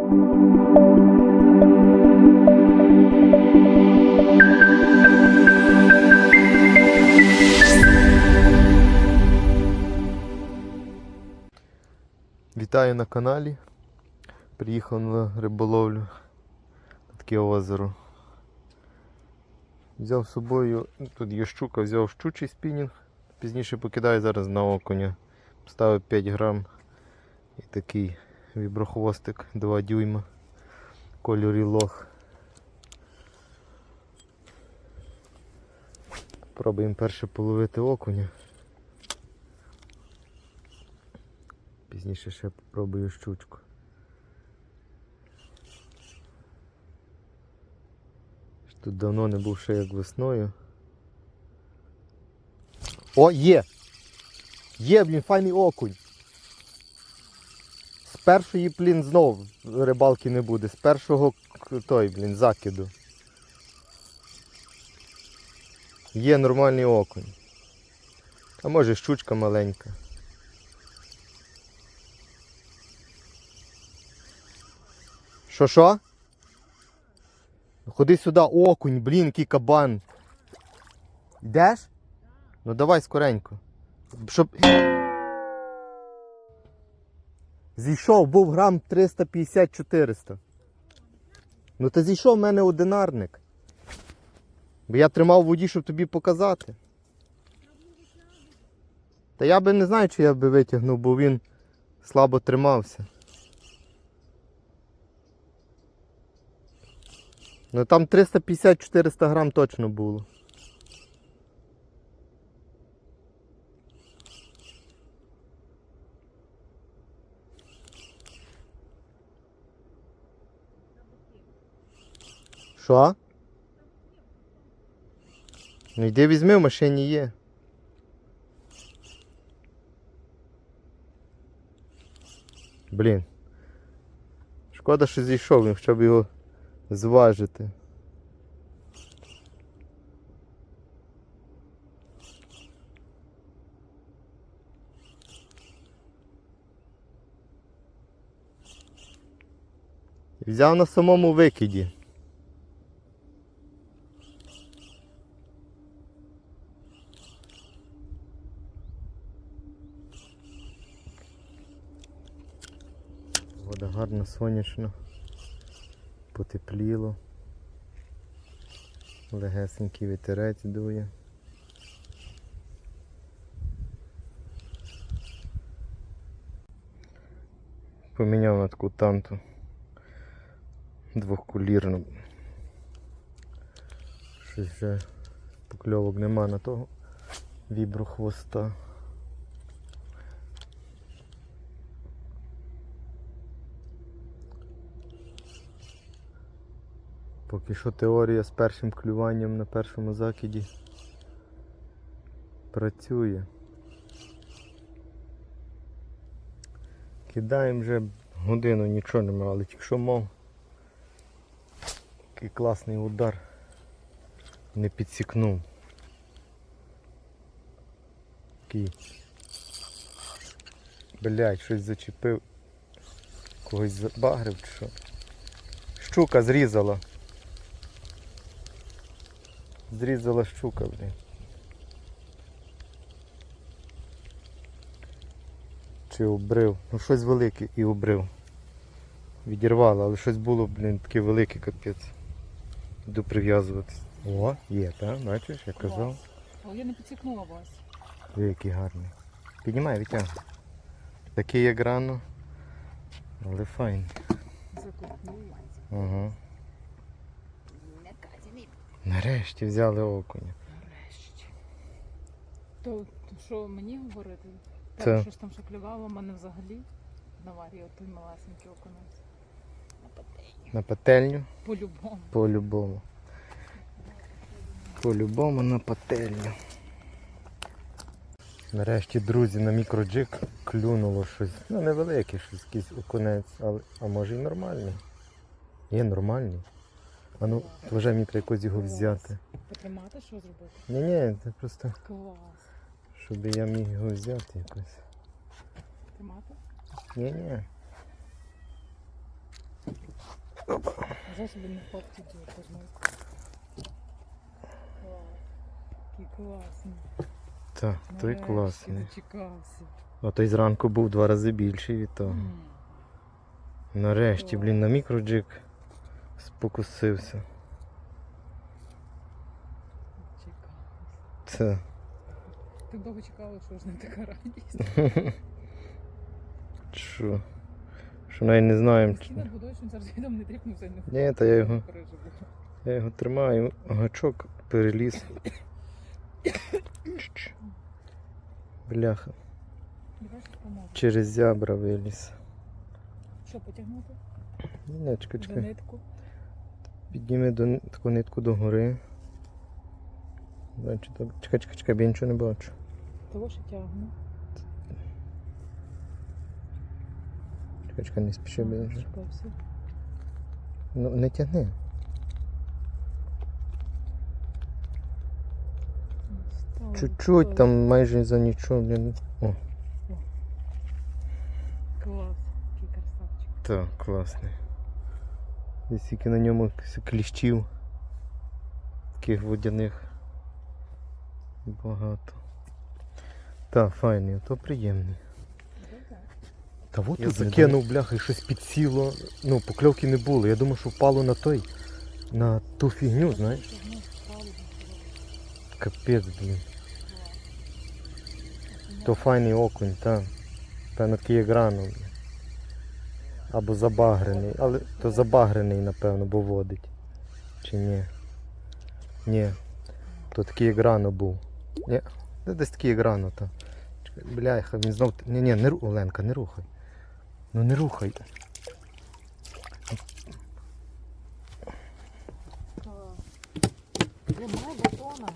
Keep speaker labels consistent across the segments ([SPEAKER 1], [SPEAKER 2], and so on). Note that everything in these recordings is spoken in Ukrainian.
[SPEAKER 1] Вітаю на каналі. Приїхав на риболовлю на таке озеро. Взяв з собою, ну, тут є щука, взяв щучий спінінг. Пізніше покидаю зараз на окуня. Ставив 5 грам і такий віброхвостик 2 дюйма. Кольорі лох. Пробуємо перше половити окуня. Пізніше ще попробую щучку. Тут давно не був ще як весною. О, є! Є, блін, файний окунь. Першої, блін, знов рибалки не буде. З першого той, блін, закиду. Є нормальний окунь. А може щучка маленька. Що що? Ну, Ходи сюди, окунь, блін, який кабан. Йдеш? Ну давай скоренько. Щоб. Зійшов, був грам 350-400. Ну та зійшов в мене одинарник. Бо я тримав воді, щоб тобі показати. Та я би не знаю, чи я би витягнув, бо він слабо тримався. Ну там 350-400 грам точно було. Що? Ну йди візьми, в машині є. Блін. Шкода, що зійшов, він, щоб його зважити. Взяв на самому викиді. Вода гарна сонячна потепліло. Легесенький вітерець дує. Поміняв на таку танту двохкулірну. Щось вже покльовок нема на того вібру хвоста. Поки що теорія з першим клюванням на першому закиді працює. Кидаємо вже годину, нічого немає, але тільки що мав. Такий класний удар. Не підсікнув. Такий. Блять, щось зачепив. Когось забагрив чи що. Щука зрізала. Зрізала щука, блін. Чи обрив. Ну щось велике і обрив. Відірвало, але щось було, блін, таке велике капець. Йду прив'язуватись. О, є, так? Бачиш, я казав.
[SPEAKER 2] Але я не підсікнула вас.
[SPEAKER 1] Диви, який гарний. Піднімай, витягуй. Такий як рано. Але файн.
[SPEAKER 2] Закупнула.
[SPEAKER 1] Ага. Нарешті взяли окуня.
[SPEAKER 2] нарешті. То, то що мені говорити?
[SPEAKER 1] Це-
[SPEAKER 2] Так, щось там шоклювало, в мене взагалі на варі той малесенький оконець. На патені.
[SPEAKER 1] На пательню.
[SPEAKER 2] По-любому.
[SPEAKER 1] По-любому. По-любому на пательню. Нарешті, друзі, на мікроджик клюнуло щось. Ну, невелике, щось якийсь окунець, але а може і нормальний. Є нормальний. А ну, вже мені треба якось його взяти.
[SPEAKER 2] Потримати, що зробити?
[SPEAKER 1] Ні-ні, це просто,
[SPEAKER 2] Клас.
[SPEAKER 1] щоб я міг його взяти якось.
[SPEAKER 2] Тримати?
[SPEAKER 1] Ні-ні.
[SPEAKER 2] А за собі не ті позмойку. Який класний.
[SPEAKER 1] Так, той
[SPEAKER 2] Нарешті
[SPEAKER 1] класний.
[SPEAKER 2] Дочекався.
[SPEAKER 1] А той зранку був два рази більший від того.
[SPEAKER 2] М.
[SPEAKER 1] Нарешті, блін, на мікроджик спокусився. Це.
[SPEAKER 2] Так довго чекала, що ж не така радість.
[SPEAKER 1] Що? Що навіть не знаємо.
[SPEAKER 2] зараз не тріпнувся не
[SPEAKER 1] Ні, та я його, я його тримаю, гачок переліз. Бляха. Через зябра виліз.
[SPEAKER 2] Що, потягнути?
[SPEAKER 1] Ні, чекай, чекай.
[SPEAKER 2] Нитку?
[SPEAKER 1] Підніми до, таку нитку догори. Чекай, чекай, чекай, бо я нічого не бачу.
[SPEAKER 2] Того що тягну.
[SPEAKER 1] Чекай, чекай, не спіши, бо я Ну, не тягни. Чуть-чуть там майже за нічого. Блін. О,
[SPEAKER 2] Клас. Який красавчик.
[SPEAKER 1] так, класний. Десь тільки на ньому кліщів. Таких водяних. Багато. Так, файний, то приємний. Та от
[SPEAKER 3] Я закинув.
[SPEAKER 1] бляха і щось підсіло. Ну, покльовки не було. Я думав, що впало на той. На ту фігню, знаєш. Капець, блін. То файний окунь, так. Певно такий як рано. блін. Або забагрений. Але то забагрений, напевно, бо водить. Чи ні? Ні. То такий як рано був. Ні. Де десь такий як рано, то. Бляха, він знов. Ні, ні, не ру... Оленка, не рухай. Ну не рухай.
[SPEAKER 2] Немає батона.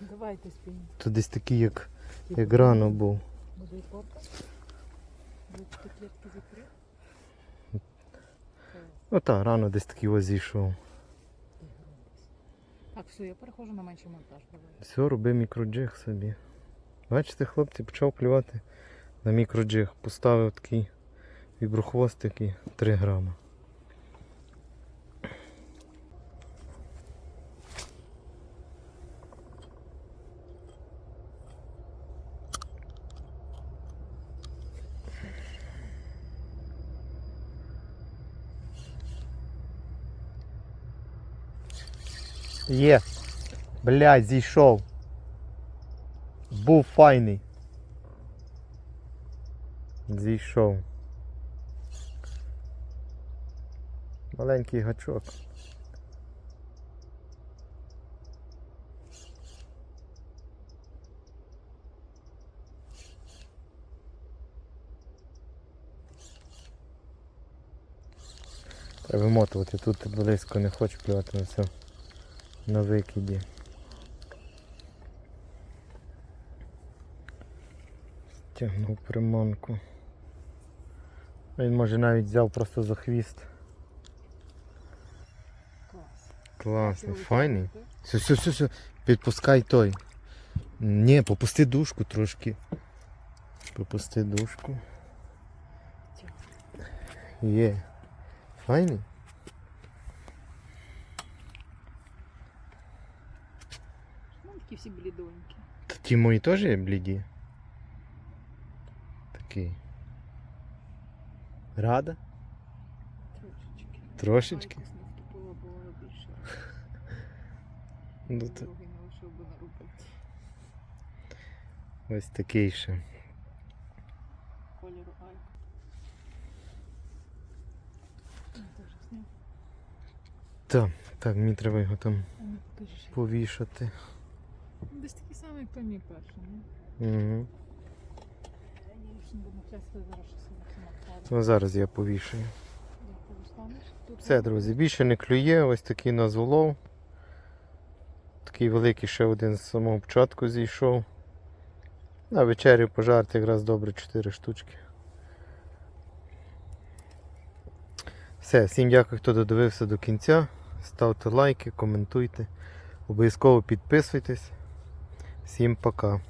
[SPEAKER 2] Давайте спінь.
[SPEAKER 1] То десь такий як, як рано був.
[SPEAKER 2] Буде і порка. Буде тут клітки закрити.
[SPEAKER 1] Ну так, рано десь такий ось зійшов.
[SPEAKER 2] Так, все, я переходжу на менший монтаж.
[SPEAKER 1] Все, роби мікроджиг собі. Бачите, хлопці, почав клювати на мікроджиг. Поставив такий віброхвост, який 3 грама. Є. Блядь, зійшов. Був файний. Зійшов. Маленький гачок. Треба вимотувати, тут близько не хочу плювати на все. На викиді. Тягнув приманку. Він може навіть взяв просто за хвіст.
[SPEAKER 2] Клас.
[SPEAKER 1] Класний, файний. Все, все, все, все. Підпускай той. Ні, попусти дужку трошки. Попусти дужку. Є. Файний.
[SPEAKER 2] Ну, такі всі блідонькі.
[SPEAKER 1] Та ті мої теж є бліді. Такий. Рада?
[SPEAKER 2] Трошечки.
[SPEAKER 1] Трошечки.
[SPEAKER 2] Якось не вступила, було більше.
[SPEAKER 1] Ну, то
[SPEAKER 2] Другий не лишив би на руку.
[SPEAKER 1] ось такий ще.
[SPEAKER 2] Кольору Алька.
[SPEAKER 1] Так, так, мені треба його там
[SPEAKER 2] ну,
[SPEAKER 1] повішати.
[SPEAKER 2] Десь такий самий, як той мій перший, ні?
[SPEAKER 1] Угу. Ну, зараз я?
[SPEAKER 2] Тут
[SPEAKER 1] Все, друзі, більше не клює. Ось такий нас улов. Такий великий ще один з самого початку зійшов. На вечерю пожарти якраз добре 4 штучки. Все, всім дякую, хто додивився до кінця. Ставте лайки, коментуйте. Обов'язково підписуйтесь. Всім пока.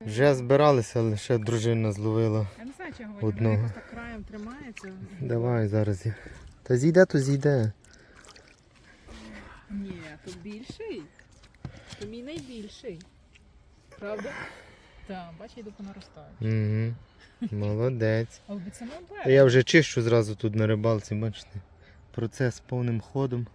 [SPEAKER 1] Вже збиралися, але ще дружина зловила.
[SPEAKER 2] Я не знаю, чого
[SPEAKER 1] Одного.
[SPEAKER 2] так краєм тримається.
[SPEAKER 1] Давай зараз я. Та зійде, то зійде.
[SPEAKER 2] Ні, то більший. То мій найбільший. Правда? Так, бач, я йду понаростаю.
[SPEAKER 1] Угу. Молодець.
[SPEAKER 2] А в бицяну
[SPEAKER 1] Та я вже чищу зразу тут на рибалці, бачите. Процес повним ходом.